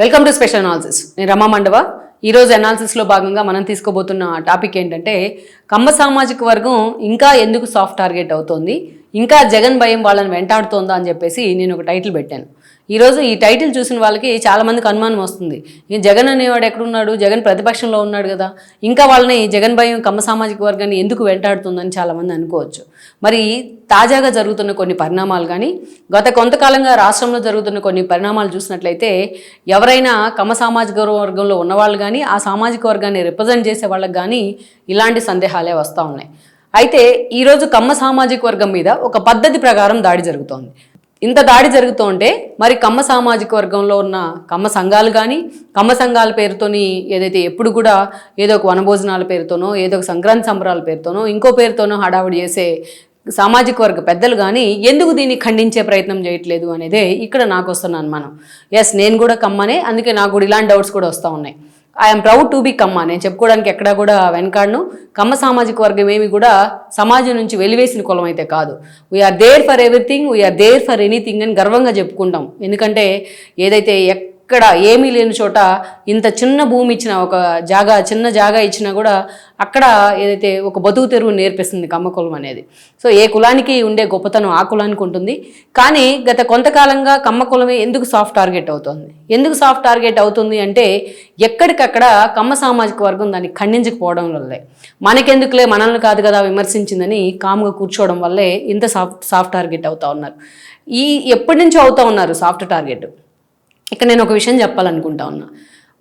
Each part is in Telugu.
వెల్కమ్ టు స్పెషల్ అనాలిసిస్ నేను రమా మండవ. ఈరోజు అనాలిసిస్లో భాగంగా మనం తీసుకోబోతున్న టాపిక్ ఏంటంటే కమ్మ సామాజిక వర్గం ఇంకా ఎందుకు సాఫ్ట్ టార్గెట్ అవుతోంది? ఇంకా జగన్ భయం వాళ్ళని వెంటాడుతోందా అని చెప్పేసి నేను ఒక టైటిల్ పెట్టాను. ఈరోజు ఈ టైటిల్ చూసిన వాళ్ళకి చాలామందికి అనుమానం వస్తుంది. ఈ జగన్ అనేవాడు ఎక్కడున్నాడు? జగన్ ప్రతిపక్షంలో ఉన్నాడు కదా. ఇంకా వాళ్ళని జగన్ భయం కమ్మ సామాజిక వర్గాన్ని ఎందుకు వెంటాడుతుందని చాలామంది అనుకోవచ్చు. మరి తాజాగా జరుగుతున్న కొన్ని పరిణామాలు కానీ గత కొంతకాలంగా రాష్ట్రంలో జరుగుతున్న కొన్ని పరిణామాలు చూసినట్లయితే ఎవరైనా కమ్మ సామాజిక వర్గంలో ఉన్నవాళ్ళు కానీ ఆ సామాజిక వర్గాన్ని రిప్రజెంట్ చేసే వాళ్ళకి కానీ ఇలాంటి సందేహాలే వస్తూ ఉన్నాయి. అయితే ఈరోజు కమ్మ సామాజిక వర్గం మీద ఒక పద్ధతి ప్రకారం దాడి జరుగుతోంది. ఇంత దాడి జరుగుతుంటే మరి కమ్మ సామాజిక వర్గంలో ఉన్న కమ్మ సంఘాలు కానీ కమ్మ సంఘాల పేరుతోని ఏదైతే ఎప్పుడు కూడా ఏదో ఒక వనభోజనాల పేరుతోనో ఏదో ఒక సంక్రాంతి సంబరాల పేరుతోనో ఇంకో పేరుతోనో హడావుడి చేసే సామాజిక వర్గ పెద్దలు కానీ ఎందుకు దీన్ని ఖండించే ప్రయత్నం చేయట్లేదు అనేదే ఇక్కడ నాకు వస్తున్న అనుమానం. ఎస్ నేను కూడా కమ్మనే అందుకే నాకు కూడా ఇలాంటి డౌట్స్ కూడా వస్తూ ఉన్నాయి. I'm proud to be Kamma నేను చెప్పుకోవడానికి ఎక్కడా కూడా వెనకాడను. కమ్మ సామాజిక వర్గం ఏమి కూడా సమాజం నుంచి వెలివేసిన కులం అయితే కాదు. We are there for everything we are there for anything అని గర్వంగా చెప్పుకుంటాం. ఎందుకంటే ఏదైతే ఎక్కడ ఏమీ లేని చోట ఇంత చిన్న భూమి ఇచ్చిన ఒక జాగా చిన్న జాగా ఇచ్చినా కూడా అక్కడ ఏదైతే ఒక బతుకు తెరువు నేర్పిస్తుంది కమ్మకులం అనేది. సో ఏ కులానికి ఉండే గొప్పతనం ఆ కులానికి ఉంటుంది. కానీ గత కొంతకాలంగా కమ్మకులమే ఎందుకు సాఫ్ట్ టార్గెట్ అవుతుంది? ఎందుకు సాఫ్ట్ టార్గెట్ అవుతుంది అంటే ఎక్కడికక్కడ కమ్మ సామాజిక వర్గం దాన్ని ఖండించకపోవడం వల్లే. మనకెందుకులే మనల్ని కాదు కదా విమర్శించిందని కామ్గా కూర్చోవడం వల్లే ఇంత సాఫ్ట్ సాఫ్ట్ టార్గెట్ అవుతా ఉన్నారు. ఈ ఎప్పటి నుంచో అవుతా ఉన్నారు సాఫ్ట్ టార్గెట్ ఇక్కడ నేను ఒక విషయం చెప్పాలనుకుంటా ఉన్నా.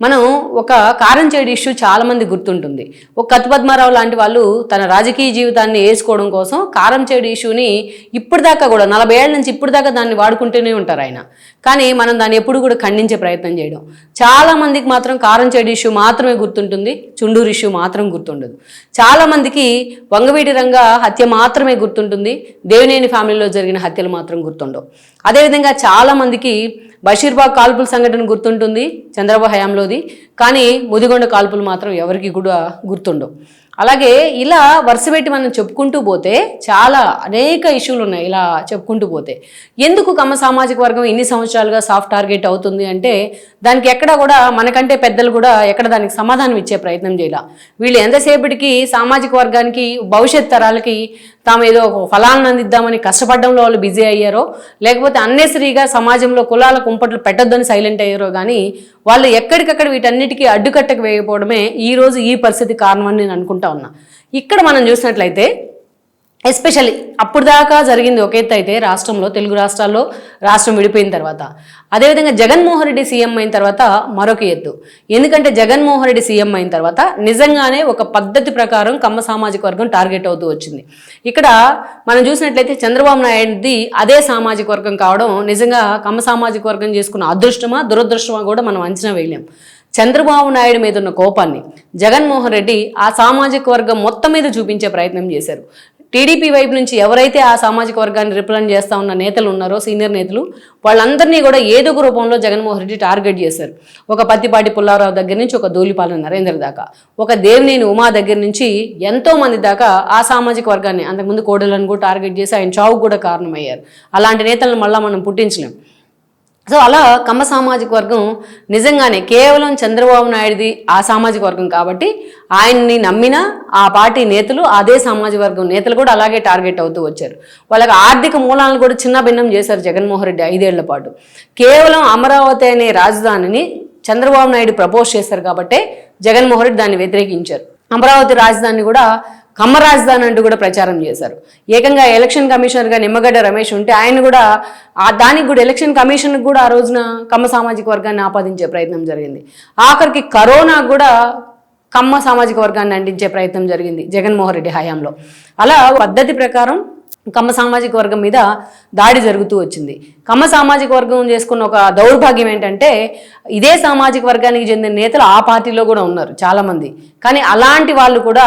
మనం ఒక కారం చేడు ఇష్యూ చాలామంది గుర్తుంటుంది. ఒక కత్పద్మారావు లాంటి వాళ్ళు తన రాజకీయ జీవితాన్ని వేసుకోవడం కోసం కారం చేడు ఇష్యూని ఇప్పటిదాకా కూడా నలభై ఏళ్ళ నుంచి ఇప్పటిదాకా దాన్ని వాడుకుంటూనే ఉంటారు ఆయన. కానీ మనం దాన్ని ఎప్పుడు కూడా ఖండించే ప్రయత్నం చేయడం. చాలా మందికి మాత్రం కారం చేడు ఇష్యూ మాత్రమే గుర్తుంటుంది చుండూరు ఇష్యూ మాత్రం గుర్తుండదు. చాలామందికి వంగవీటి రంగ హత్య మాత్రమే గుర్తుంటుంది దేవినేని ఫ్యామిలీలో జరిగిన హత్యలు మాత్రం గుర్తుండవు. అదేవిధంగా చాలామందికి బషీర్బాగ్ కాల్పుల సంఘటన గుర్తుంటుంది చంద్రబాబు హయాంలోది. కానీ ముదిగొండ కాల్పులు మాత్రం ఎవరికి కూడా గుర్తుండవు. అలాగే ఇలా వరుసపెట్టి మనం చెప్పుకుంటూ పోతే చాలా అనేక ఇష్యూలు ఉన్నాయి ఇలా చెప్పుకుంటూ పోతే. ఎందుకు కమ్మ సామాజిక వర్గం ఇన్ని సంవత్సరాలుగా సాఫ్ట్ టార్గెట్ అవుతుంది అంటే దానికి ఎక్కడ కూడా మనకంటే పెద్దలు కూడా ఎక్కడ దానికి సమాధానం ఇచ్చే ప్రయత్నం చేయాల. వీళ్ళు ఎంతసేపటికి సామాజిక వర్గానికి భవిష్యత్ తరాలకి తాము ఏదో ఒక ఫలాలను అందిద్దామని కష్టపడడంలో వాళ్ళు బిజీ అయ్యారో లేకపోతే అన్నెసరీగా సమాజంలో కులాల కుంపట్లు పెట్టొద్దని సైలెంట్ అయ్యారో కానీ వాళ్ళు ఎక్కడికక్కడ వీటన్నిటికీ అడ్డుకట్టకు వేయకపోవడమే ఈరోజు ఈ పరిస్థితి కారణమని నేను అనుకుంటా ఉన్నా. ఇక్కడ మనం చూసినట్లయితే ఎస్పెషల్లీ అప్పుడు దాకా జరిగింది ఒక ఎత్తు అయితే రాష్ట్రంలో తెలుగు రాష్ట్రాల్లో రాష్ట్రం విడిపోయిన తర్వాత. అదేవిధంగా జగన్మోహన్ రెడ్డి సీఎం అయిన తర్వాత మరొక ఎత్తు. ఎందుకంటే జగన్మోహన్ రెడ్డి సీఎం అయిన తర్వాత నిజంగానే ఒక పద్ధతి ప్రకారం కమ్మ సామాజిక వర్గం టార్గెట్ అవుతూ వచ్చింది. ఇక్కడ మనం చూసినట్లయితే చంద్రబాబు నాయుడుది అదే సామాజిక వర్గం కావడం నిజంగా కమ్మ సామాజిక వర్గం చేసుకున్న అదృష్టమా దురదృష్టమా కూడా మనం అంచనా వేయలేం. చంద్రబాబు నాయుడు మీద ఉన్న కోపాన్ని జగన్మోహన్ రెడ్డి ఆ సామాజిక వర్గం మొత్తం మీద చూపించే ప్రయత్నం చేశారు. టీడీపీ వైపు నుంచి ఎవరైతే ఆ సామాజిక వర్గాన్ని రిప్రజెంట్ చేస్తా ఉన్న నేతలు ఉన్నారో సీనియర్ నేతలు వాళ్ళందరినీ కూడా ఏదో ఒక రూపంలో జగన్మోహన్ రెడ్డి టార్గెట్ చేశారు. ఒక పత్తిపాటి పుల్లారావు దగ్గర నుంచి ఒక ధూళిపాలెం నరేంద్ర దాకా. ఒక దేవినేని ఉమా దగ్గర నుంచి ఎంతో మంది దాకా ఆ సామాజిక వర్గాన్ని అంతకుముందు కోడలను కూడా టార్గెట్ చేసి ఆయన చావుకు కూడా కారణమయ్యారు. అలాంటి నేతలను మళ్ళీ మనం పుట్టించలేం. సో అలా కమ్మ సామాజిక వర్గం నిజంగానే కేవలం చంద్రబాబు నాయుడుది ఆ సామాజిక వర్గం కాబట్టి ఆయన్ని నమ్మిన ఆ పార్టీ నేతలు అదే సామాజిక వర్గం నేతలు కూడా అలాగే టార్గెట్ అవుతూ వచ్చారు. వాళ్ళకి ఆర్థిక మూలాలను కూడా చిన్న భిన్నం చేశారు జగన్మోహన్ రెడ్డి ఐదేళ్ళ పాటు. కేవలం అమరావతి అనే రాజధానిని చంద్రబాబు నాయుడు ప్రపోజ్ చేశారు కాబట్టే జగన్మోహన్ రెడ్డి దాన్ని వ్యతిరేకించారు. అమరావతి రాజధాని కూడా కమ్మ రాజధాని అంటూ కూడా ప్రచారం చేశారు. ఏకంగా ఎలక్షన్ కమిషనర్గా నిమ్మగడ్డ రమేష్ ఉంటే ఆయన కూడా ఆ దానికి కూడా ఎలక్షన్ కమిషన్ కూడా ఆ రోజున కమ్మ సామాజిక వర్గాన్ని ఆపాదించే ప్రయత్నం జరిగింది. ఆఖరికి కరోనా కూడా కమ్మ సామాజిక వర్గాన్ని అంటించే ప్రయత్నం జరిగింది జగన్మోహన్ రెడ్డి హయాంలో. అలా పద్ధతి ప్రకారం కమ్మ సామాజిక వర్గం మీద దాడి జరుగుతూ వచ్చింది. కమ్మ సామాజిక వర్గం చేసుకున్న ఒక దౌర్భాగ్యం ఏంటంటే ఇదే సామాజిక వర్గానికి చెందిన నేతలు ఆ పార్టీలో కూడా ఉన్నారు చాలామంది. కానీ అలాంటి వాళ్ళు కూడా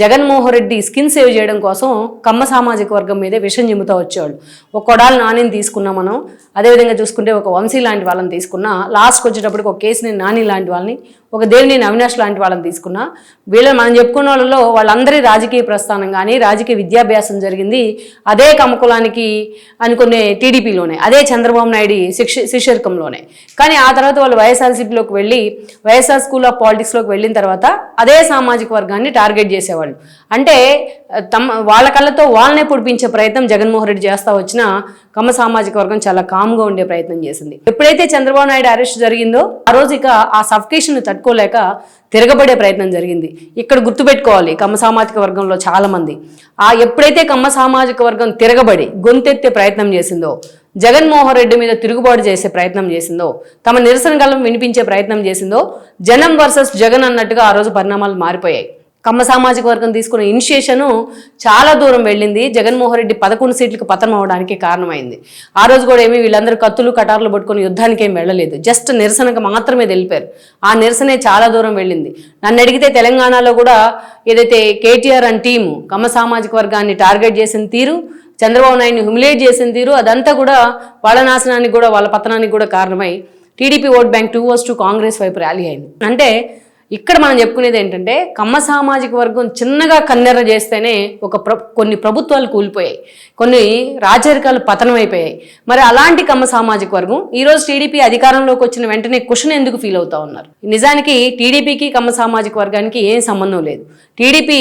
జగన్మోహన్ రెడ్డి స్కిన్ సేవ్ చేయడం కోసం కమ్మ సామాజిక వర్గం మీదే విషం చిమ్ముతూ వచ్చేవాళ్ళు. ఒక కొడాలి నానిని తీసుకున్నాం మనం. అదేవిధంగా చూసుకుంటే ఒక వంశీ లాంటి వాళ్ళని తీసుకున్నా లాస్ట్కి వచ్చేటప్పటికి ఒక కేసుని నాని లాంటి వాళ్ళని ఒక దేవినేని అవినాష్ లాంటి వాళ్ళని తీసుకున్నా వీళ్ళని మనం చెప్పుకున్న వాళ్ళలో వాళ్ళందరి రాజకీయ ప్రస్థానం కానీ రాజకీయ విద్యాభ్యాసం జరిగింది అదే కమ్మకులానికి అనుకునే టీడీపీలోనే. అదే చంద్రబాబు నాయుడు శిక్ష శిష్యర్కంలోనే. కానీ ఆ తర్వాత వాళ్ళు వైఎస్ఆర్సీపీలోకి వెళ్ళి వైఎస్ఆర్ స్కూల్ ఆఫ్ పాలిటిక్స్లోకి వెళ్ళిన తర్వాత అదే సామాజిక వర్గాన్ని టార్గెట్ చేసేవాళ్ళు. అంటే తమ వాళ్ళ కళ్ళతో వాళ్ళనే పొడిపించే ప్రయత్నం జగన్మోహన్ రెడ్డి చేస్తా వచ్చిన కమ్మ సామాజిక వర్గం చాలా కామ్గా ఉండే ప్రయత్నం చేసింది. ఎప్పుడైతే చంద్రబాబు నాయుడు అరెస్ట్ జరిగిందో ఆ రోజు ఇక ఆ సఫికేషన్ తట్టుకోలేక తిరగబడే ప్రయత్నం జరిగింది. ఇక్కడ గుర్తుపెట్టుకోవాలి కమ్మ సామాజిక వర్గంలో చాలామంది ఆ ఎప్పుడైతే కమ్మ సామాజిక వర్గం తిరగబడి గొంతెత్తే ప్రయత్నం చేసిందో జగన్మోహన్ రెడ్డి మీద తిరుగుబాటు చేసే ప్రయత్నం చేసిందో తమ నిరసన గలం వినిపించే ప్రయత్నం చేసిందో జనం వర్సెస్ జగన్ అన్నట్టుగా ఆ రోజు పరిణామాలు మారిపోయాయి. కమ్మ సామాజిక వర్గం తీసుకున్న ఇనిషియేషను చాలా దూరం వెళ్ళింది. జగన్మోహన్ రెడ్డి పదకొండు సీట్లకు పతనం అవడానికి కారణమైంది. ఆ రోజు కూడా ఏమి వీళ్ళందరూ కత్తులు కటార్లు పట్టుకుని యుద్ధానికి ఏం వెళ్ళలేదు. జస్ట్ నిరసనకు మాత్రమే తెలిపారు. ఆ నిరసనే చాలా దూరం వెళ్ళింది. నన్ను అడిగితే తెలంగాణలో కూడా ఏదైతే కేటీఆర్ అండ్ టీము కమ్మ సామాజిక వర్గాన్ని టార్గెట్ చేసిన తీరు చంద్రబాబు నాయుడిని హ్యూమిలేట్ చేసిన తీరు అదంతా కూడా వాళ్ళ నాశనానికి కూడా వాళ్ళ పతనానికి కూడా కారణమై TDP vote bank towards to Congress వైపు ర్యాలీ అయింది. అంటే ఇక్కడ మనం చెప్పుకునేది ఏంటంటే కమ్మ సామాజిక వర్గం చిన్నగా కన్నెర్ర చేస్తేనే ఒక ప్ర కొన్ని ప్రభుత్వాలు కూలిపోయాయి. కొన్ని రాజరికాలు పతనం అయిపోయాయి. మరి అలాంటి కమ్మ సామాజిక వర్గం ఈరోజు టీడీపీ అధికారంలోకి వచ్చిన వెంటనే కుషన్ ఎందుకు ఫీల్ అవుతా ఉన్నారు? నిజానికి టీడీపీకి కమ్మ సామాజిక వర్గానికి ఏం సంబంధం లేదు. టీడీపీ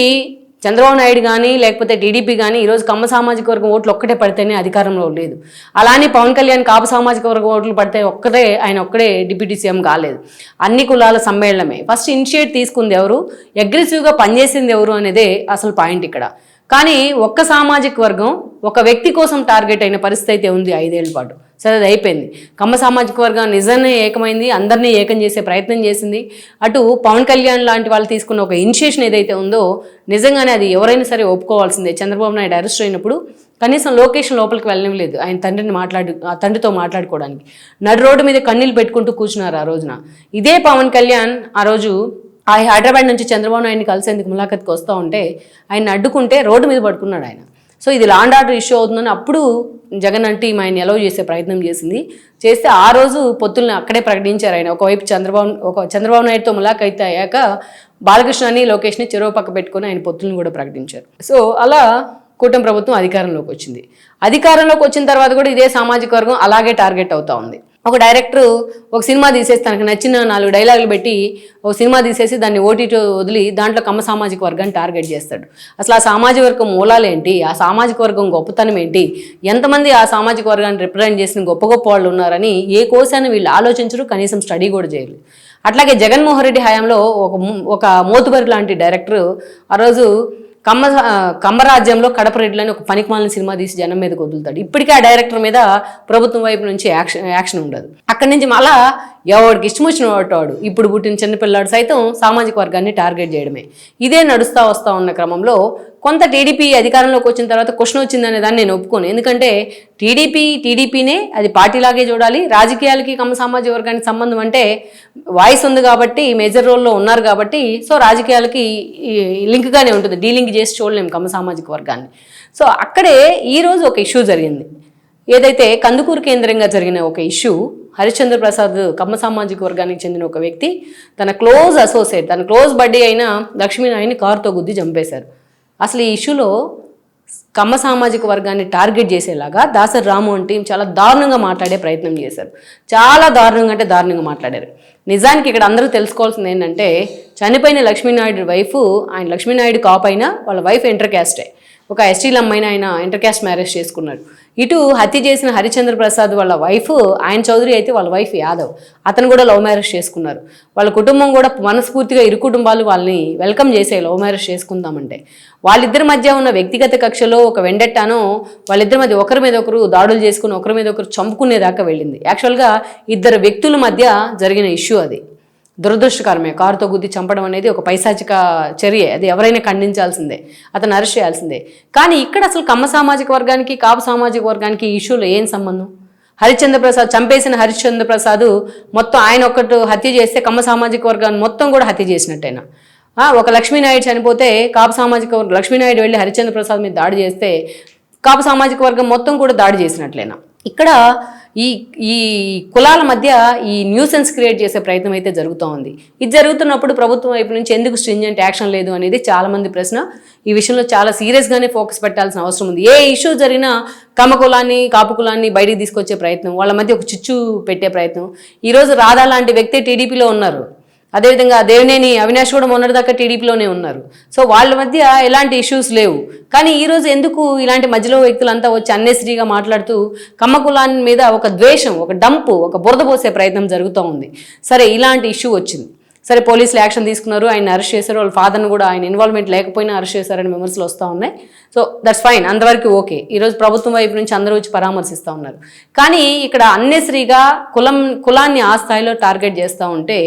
చంద్రబాబు నాయుడు కానీ లేకపోతే టీడీపీ కానీ ఈరోజు కమ్మ సామాజిక వర్గం ఓట్లు ఒక్కటే పడితేనే అధికారంలో లేదు. అలానే పవన్ కళ్యాణ్ కాపు సామాజిక వర్గం ఓట్లు పడితే ఒక్కటే ఆయన ఒక్కడే డిప్యూటీ సీఎం కాలేదు. అన్ని కులాల సమ్మేళనమే. ఫస్ట్ ఇనిషియేట్ తీసుకుంది ఎవరు? అగ్రెసివ్గా పనిచేసింది ఎవరు అనేదే అసలు పాయింట్ ఇక్కడ. కానీ ఒక్క సామాజిక వర్గం ఒక వ్యక్తి కోసం టార్గెట్ అయిన పరిస్థితి అయితే ఉంది ఐదేళ్ళ పాటు. సరే అది అయిపోయింది. కమ్మ సామాజిక వర్గం నిజాన్ని ఏకమైంది అందరినీ ఏకం చేసే ప్రయత్నం చేసింది. అటు పవన్ కళ్యాణ్ లాంటి వాళ్ళు తీసుకున్న ఒక ఇనిషియేషన్ ఏదైతే ఉందో నిజంగానే అది ఎవరైనా సరే ఒప్పుకోవాల్సిందే. చంద్రబాబు నాయుడు అరెస్ట్ అయినప్పుడు కనీసం లొకేషన్ లోపలికి వెళ్ళనివ్వలేదు ఆయన తండ్రిని మాట్లాడు ఆ తండ్రితో మాట్లాడుకోవడానికి. నడు రోడ్డు మీద కన్నీళ్ళు పెట్టుకుంటూ కూర్చున్నారు ఆ రోజున. ఇదే పవన్ కళ్యాణ్ ఆ రోజు ఆ హైదరాబాద్ నుంచి చంద్రబాబు నాయుడిని కలిసేందుకు ములాఖత్కి వస్తూ ఉంటే ఆయన అడ్డుకుంటే రోడ్డు మీద పడుకున్నాడు ఆయన. సో ఇది లాండ్ ఆర్డర్ ఇష్యూ అవుతుందని అప్పుడు జగన్ అంటే ఆయన ఎలవ్ చేసే ప్రయత్నం చేసింది. చేస్తే ఆ రోజు పొత్తుల్ని అక్కడే ప్రకటించారు ఆయన. ఒకవైపు చంద్రబాబు ఒక చంద్రబాబు నాయుడుతో ములాఖైతే అయ్యాక బాలకృష్ణని లోకేష్ని చెరువు పక్క పెట్టుకొని ఆయన పొత్తుల్ని కూడా ప్రకటించారు. సో అలా కూటమి ప్రభుత్వం అధికారంలోకి వచ్చింది. అధికారంలోకి వచ్చిన తర్వాత కూడా ఇదే సామాజిక వర్గం అలాగే టార్గెట్ అవుతూ ఉంది. ఒక డైరెక్టర్ ఒక సినిమా తీసేసి తనకు నచ్చిన నాలుగు డైలాగులు పెట్టి ఒక సినిమా తీసేసి దాన్ని ఓటీటీ వదిలి దాంట్లో కమ్మ సామాజిక వర్గాన్ని టార్గెట్ చేస్తాడు. అసలు ఆ సామాజిక వర్గం మూలాలు ఏంటి? ఆ సామాజిక వర్గం గొప్పతనం ఏంటి? ఎంతమంది ఆ సామాజిక వర్గాన్ని రిప్రజెంట్ చేసిన గొప్ప గొప్ప వాళ్ళు ఉన్నారని ఏ కోసాన్ని వీళ్ళు ఆలోచించరు కనీసం స్టడీ కూడా చేయరు. అట్లాగే జగన్మోహన్ రెడ్డి హయాంలో ఒక ఒక మోతుబరి లాంటి డైరెక్టర్ ఆ రోజు కమ్మ కమ్మరాజ్యంలో కడపరెడ్డిలో అని ఒక పనికిమాలిన సినిమా తీసి జనం మీదకి వదులుతాడు. ఇప్పటికీ ఆ డైరెక్టర్ మీద ప్రభుత్వం వైపు నుంచి యాక్షన్ యాక్షన్ ఉండదు. అక్కడి నుంచి మళ్ళా ఎవడికి ఇష్టం వచ్చిన వాడు ఇప్పుడు పుట్టిన చిన్నపిల్లాడు సైతం సామాజిక వర్గాన్ని టార్గెట్ చేయడమే. ఇదే నడుస్తూ వస్తూ ఉన్న క్రమంలో కొంత టీడీపీ అధికారంలోకి వచ్చిన తర్వాత క్వశ్చన్ వచ్చిందనే దాన్ని నేను ఒప్పుకోను. ఎందుకంటే టీడీపీ టీడీపీనే అది పార్టీలాగే చూడాలి. రాజకీయాలకి కమ్మ సామాజిక వర్గానికి సంబంధం అంటే వాయిస్ ఉంది కాబట్టి మేజర్ రోల్లో ఉన్నారు కాబట్టి సో రాజకీయాలకి ఈ లింక్గానే ఉంటుంది. డీలింక్ చేసి చూడలేము కమ్మ సామాజిక వర్గాన్ని. సో అక్కడే ఈరోజు ఒక ఇష్యూ జరిగింది. ఏదైతే కందుకూరు కేంద్రంగా జరిగిన ఒక ఇష్యూ హరిశ్చంద్ర ప్రసాద్ కమ్మ సామాజిక వర్గానికి చెందిన ఒక వ్యక్తి తన క్లోజ్ అసోసియేట్ తన క్లోజ్ బడ్డీ అయిన లక్ష్మీనారాయణని కారుతో గుద్ది చంపేశారు. అసలు ఈ ఇష్యూలో కమ్మ సామాజిక వర్గాన్ని టార్గెట్ చేసేలాగా దాసరి రాము అంటే చాలా దారుణంగా మాట్లాడే ప్రయత్నం చేశారు. చాలా దారుణంగా అంటే దారుణంగా మాట్లాడారు. నిజానికి ఇక్కడ అందరూ తెలుసుకోవాల్సింది ఏంటంటే చనిపోయిన లక్ష్మీనాయుడు వైఫ్ ఆయన లక్ష్మీనాయుడు కాప్ అయినా వాళ్ళ వైఫ్ ఇంటర్ క్యాస్టే. ఒక ఎస్టీల అమ్మాయిని ఆయన ఇంటర్ క్యాస్ట్ మ్యారేజ్ చేసుకున్నాడు. ఇటు హత్య చేసిన హరిచంద్ర ప్రసాద్ వాళ్ళ వైఫ్ ఆయన చౌదరి అయితే వాళ్ళ వైఫ్ యాదవ్. అతను కూడా లవ్ మ్యారేజ్ చేసుకున్నారు. వాళ్ళ కుటుంబం కూడా మనస్ఫూర్తిగా ఇరు కుటుంబాలు వాళ్ళని వెల్కమ్ చేసే లవ్ మ్యారేజ్ చేసుకుందామంటే. వాళ్ళిద్దరి మధ్య ఉన్న వ్యక్తిగత కక్షలో ఒక వెండెట్టానో వాళ్ళిద్దరి మధ్య ఒకరి మీద ఒకరు దాడులు చేసుకుని ఒకరి మీద ఒకరు చంపుకునేదాకా వెళ్ళింది. యాక్చువల్గా ఇద్దరు వ్యక్తుల మధ్య జరిగిన ఇష్యూ అది. దురదృష్టకరమే. కారుతో గుద్ది చంపడం అనేది ఒక పైశాచిక చర్య. అది ఎవరైనా ఖండించాల్సిందే. అతను అరెస్ట్ చేయాల్సిందే. కానీ ఇక్కడ అసలు కమ్మ సామాజిక వర్గానికి కాపు సామాజిక వర్గానికి ఈ ఇష్యూలో ఏం సంబంధం? హరిశ్చంద్ర ప్రసాద్ చంపేసిన హరిశ్చంద్ర ప్రసాద్ మొత్తం ఆయన ఒక్కటి హత్య చేస్తే కమ్మ సామాజిక వర్గాన్ని మొత్తం కూడా హత్య చేసినట్టేనా? ఒక లక్ష్మీనాయుడు చనిపోతే కాపు సామాజిక వర్గం లక్ష్మీనాయుడు వెళ్ళి హరిశ్చంద్ర ప్రసాద్ మీద దాడి చేస్తే కాపు సామాజిక వర్గం మొత్తం కూడా దాడి చేసినట్లేనా? ఇక్కడ ఈ ఈ కులాల మధ్య ఈ న్యూసెన్స్ క్రియేట్ చేసే ప్రయత్నం అయితే జరుగుతూ ఉంది. ఇది జరుగుతున్నప్పుడు ప్రభుత్వం వైపు నుంచి ఎందుకు స్ట్రింజెంట్ యాక్షన్ లేదు అనేది చాలామంది ప్రశ్న. ఈ విషయంలో చాలా సీరియస్గానే ఫోకస్ పెట్టాల్సిన అవసరం ఉంది. ఏ ఇష్యూ జరిగినా కమ కులాన్ని కాపు కులాన్ని బయటికి తీసుకొచ్చే ప్రయత్నం వాళ్ళ మధ్య ఒక చిచ్చు పెట్టే ప్రయత్నం. ఈరోజు రాధా లాంటి వ్యక్తి టీడీపీలో ఉన్నారు. అదేవిధంగా దేవినేని అవినాష్ కూడా మొన్నటిదాకా టీడీపీలోనే ఉన్నారు. సో వాళ్ళ మధ్య ఎలాంటి ఇష్యూస్ లేవు. కానీ ఈరోజు ఎందుకు ఇలాంటి మధ్యలో వ్యక్తులంతా వచ్చి అన్నెసరీగా మాట్లాడుతూ కమ్మ కులాన్ని మీద ఒక ద్వేషం ఒక డంపు ఒక బురద పోసే ప్రయత్నం జరుగుతూ ఉంది. సరే ఇలాంటి ఇష్యూ వచ్చింది. సరే పోలీసులు యాక్షన్ తీసుకున్నారు. ఆయన అరెస్ట్ చేశారు. వాళ్ళ ఫాదర్ని కూడా ఆయన ఇన్వాల్వ్మెంట్ లేకపోయినా అరెస్ట్ చేశారని విమర్శలు వస్తూ ఉన్నాయి. సో దట్స్ ఫైన్ అంతవరకు ఓకే. ఈరోజు ప్రభుత్వం వైపు నుంచి అందరూ వచ్చి పరామర్శిస్తూ ఉన్నారు. కానీ ఇక్కడ అన్నెసరీగా కులం కులాన్ని ఆ స్థాయిలో టార్గెట్ చేస్తూ ఉంటే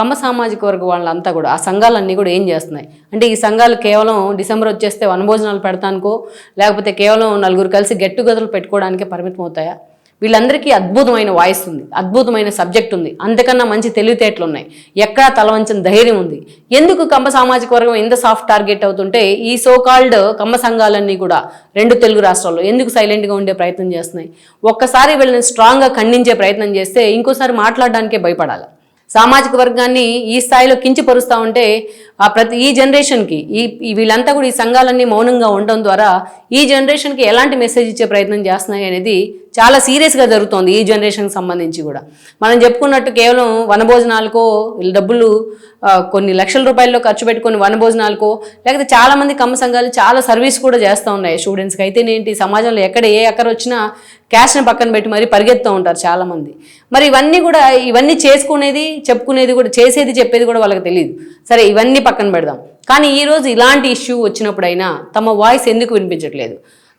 కమ్మ సామాజిక వర్గ వాళ్ళంతా కూడా ఆ సంఘాలన్నీ కూడా ఏం చేస్తున్నాయి? అంటే ఈ సంఘాలు కేవలం డిసెంబర్ వచ్చేస్తే వనభోజనాలు పెడతానుకో లేకపోతే కేవలం నలుగురు కలిసి గెట్ టుగెదర్లు పెట్టుకోవడానికే పరిమితం అవుతాయా వీళ్ళందరికీ అద్భుతమైన వాయిస్ ఉంది అద్భుతమైన సబ్జెక్ట్ ఉంది అంతకన్నా మంచి తెలివితేటలు ఉన్నాయి. ఎక్కడా తలవంచిన ధైర్యం ఉంది. ఎందుకు కమ్మ సామాజిక వర్గం ఎంత సాఫ్ట్ టార్గెట్ అవుతుంటే ఈ సో కాల్డ్ కమ్మ సంఘాలన్నీ కూడా రెండు తెలుగు రాష్ట్రాల్లో ఎందుకు సైలెంట్గా ఉండే ప్రయత్నం చేస్తున్నాయి? ఒక్కసారి వీళ్ళని స్ట్రాంగ్గా ఖండించే ప్రయత్నం చేస్తే ఇంకోసారి మాట్లాడడానికే భయపడాలి. సామాజిక వర్గాన్ని ఈ స్థాయిలో కించపరుస్తూ ఉంటే ఆ ప్రతి ఈ జనరేషన్కి ఈ వీళ్ళంతా కూడా ఈ సంఘాలన్నీ మౌనంగా ఉండడం ద్వారా ఈ జనరేషన్కి ఎలాంటి మెసేజ్ ఇచ్చే ప్రయత్నం చేస్తున్నాయి అనేది చాలా సీరియస్గా జరుగుతోంది ఈ జనరేషన్కి సంబంధించి కూడా. మనం చెప్పుకున్నట్టు కేవలం వనభోజనాలకో వీళ్ళ డబ్బులు కొన్ని లక్షల రూపాయల్లో ఖర్చు పెట్టుకొని వనభోజనాలకో లేకపోతే చాలామంది కమ్మ సంఘాలు చాలా సర్వీస్ కూడా చేస్తూ ఉన్నాయి. స్టూడెంట్స్కి అయితేనేంటి సమాజంలో ఎక్కడ ఏ ఎక్కడ వచ్చినా క్యాష్ని పక్కన పెట్టి మరీ పరిగెత్తూ ఉంటారు చాలామంది. మరి ఇవన్నీ కూడా ఇవన్నీ చేసుకునేది చెప్పుకునేది కూడా చేసేది చెప్పేది కూడా వాళ్ళకి తెలియదు సరే ఇవన్నీ పక్కన పెడదాం. కానీ ఈరోజు ఇలాంటి ఇష్యూ వచ్చినప్పుడైనా తమ వాయిస్ ఎందుకు వినిపించట్లేదు?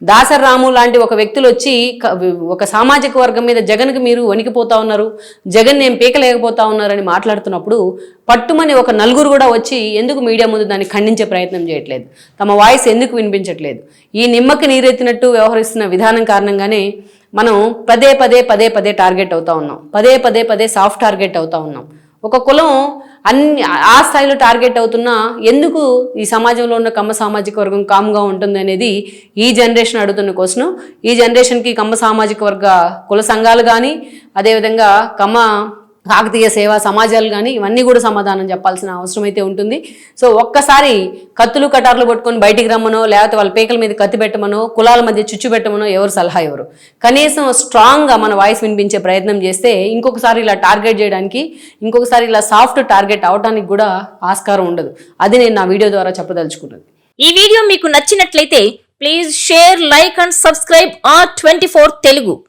దాసర్ రాము లాంటి ఒక వ్యక్తులు వచ్చి ఒక సామాజిక వర్గం మీద జగన్కి మీరు వణికిపోతా ఉన్నారు జగన్ నేను పీకలేకపోతా ఉన్నారని మాట్లాడుతున్నప్పుడు పట్టుమని ఒక నలుగురు కూడా వచ్చి ఎందుకు మీడియా ముందు దాన్ని ఖండించే ప్రయత్నం చేయట్లేదు? తమ వాయిస్ ఎందుకు వినిపించట్లేదు? ఈ నిమ్మకి నీరెత్తినట్టు వ్యవహరిస్తున్న విధానం కారణంగానే మనం పదే పదే పదే పదే టార్గెట్ అవుతా ఉన్నాం. పదే పదే పదే సాఫ్ట్ టార్గెట్ అవుతా ఉన్నాం. ఒక కులం అన్ని ఆ స్థాయిలో టార్గెట్ అవుతున్నా ఎందుకు ఈ సమాజంలో ఉన్న కమ్మ సామాజిక వర్గం కామ్గా ఉంటుంది అనేది ఈ జనరేషన్ అడుగుతున్న క్వశ్చన్. ఈ జనరేషన్కి కమ్మ సామాజిక వర్గ కుల సంఘాలు కానీ అదేవిధంగా కమ్మ కాకతీయ సేవా సమాజాలు కానీ ఇవన్నీ కూడా సమాధానం చెప్పాల్సిన అవసరం అయితే ఉంటుంది. సో ఒక్కసారి కత్తులు కటార్లు పట్టుకొని బయటికి రమ్మనో లేకపోతే వాళ్ళ పేకల మీద కత్తి పెట్టమనో కులాల మధ్య చుచ్చు పెట్టమనో ఎవరు సలహా ఎవరు కనీసం స్ట్రాంగ్గా మన వాయిస్ వినిపించే ప్రయత్నం చేస్తే ఇంకొకసారి ఇలా టార్గెట్ చేయడానికి ఇంకొకసారి ఇలా సాఫ్ట్ టార్గెట్ అవడానికి కూడా ఆస్కారం ఉండదు. అది నేను నా వీడియో ద్వారా చెప్పదలుచుకున్నది. ఈ వీడియో మీకు నచ్చినట్లయితే please share like and subscribe R twenty Telugu.